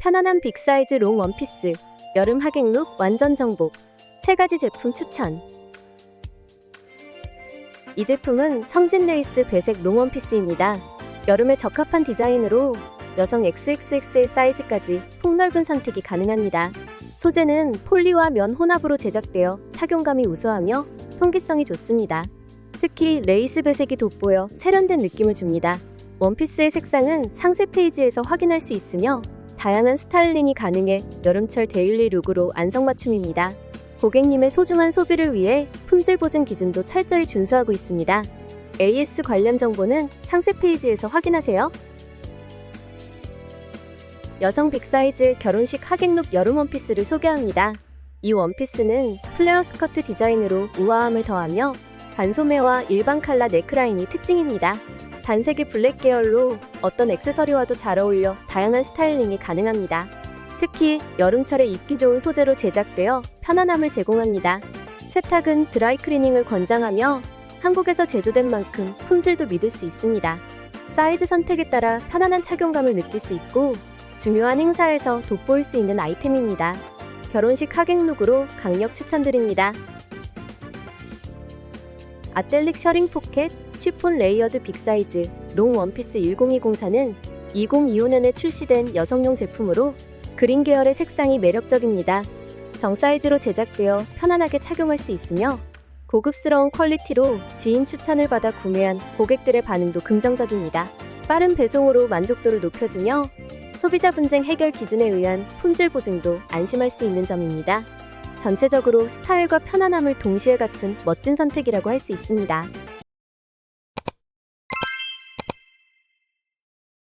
편안한 빅사이즈 롱 원피스, 여름 하객룩 완전 정복, 세 가지 제품 추천. 이 제품은 성진 레이스 배색 롱 원피스입니다. 여름에 적합한 디자인으로 여성 XXXL 사이즈까지 폭넓은 선택이 가능합니다. 소재는 폴리와 면 혼합으로 제작되어 착용감이 우수하며 통기성이 좋습니다. 특히 레이스 배색이 돋보여 세련된 느낌을 줍니다. 원피스의 색상은 상세 페이지에서 확인할 수 있으며 다양한 스타일링이 가능해 여름철 데일리 룩으로 안성맞춤입니다. 고객님의 소중한 소비를 위해 품질 보증 기준도 철저히 준수하고 있습니다. AS 관련 정보는 상세 페이지에서 확인하세요. 여성 빅사이즈 결혼식 하객룩 여름 원피스를 소개합니다. 이 원피스는 플레어 스커트 디자인으로 우아함을 더하며 반소매와 일반 칼라 네크라인이 특징입니다. 단색의 블랙 계열로 어떤 액세서리와도 잘 어울려 다양한 스타일링이 가능합니다. 특히 여름철에 입기 좋은 소재로 제작되어 편안함을 제공합니다. 세탁은 드라이 클리닝을 권장하며 한국에서 제조된 만큼 품질도 믿을 수 있습니다. 사이즈 선택에 따라 편안한 착용감을 느낄 수 있고 중요한 행사에서 돋보일 수 있는 아이템입니다. 결혼식 하객룩으로 강력 추천드립니다. 아텔릭 셔링 포켓 쉬폰 레이어드 빅사이즈 롱 원피스 1020사는 2025년에 출시된 여성용 제품으로 그린 계열의 색상이 매력적입니다. 정 사이즈로 제작되어 편안하게 착용할 수 있으며 고급스러운 퀄리티로 지인 추천을 받아 구매한 고객들의 반응도 긍정적입니다. 빠른 배송으로 만족도를 높여주며 소비자 분쟁 해결 기준에 의한 품질 보증도 안심할 수 있는 점입니다. 전체적으로 스타일과 편안함을 동시에 갖춘 멋진 선택이라고 할 수 있습니다.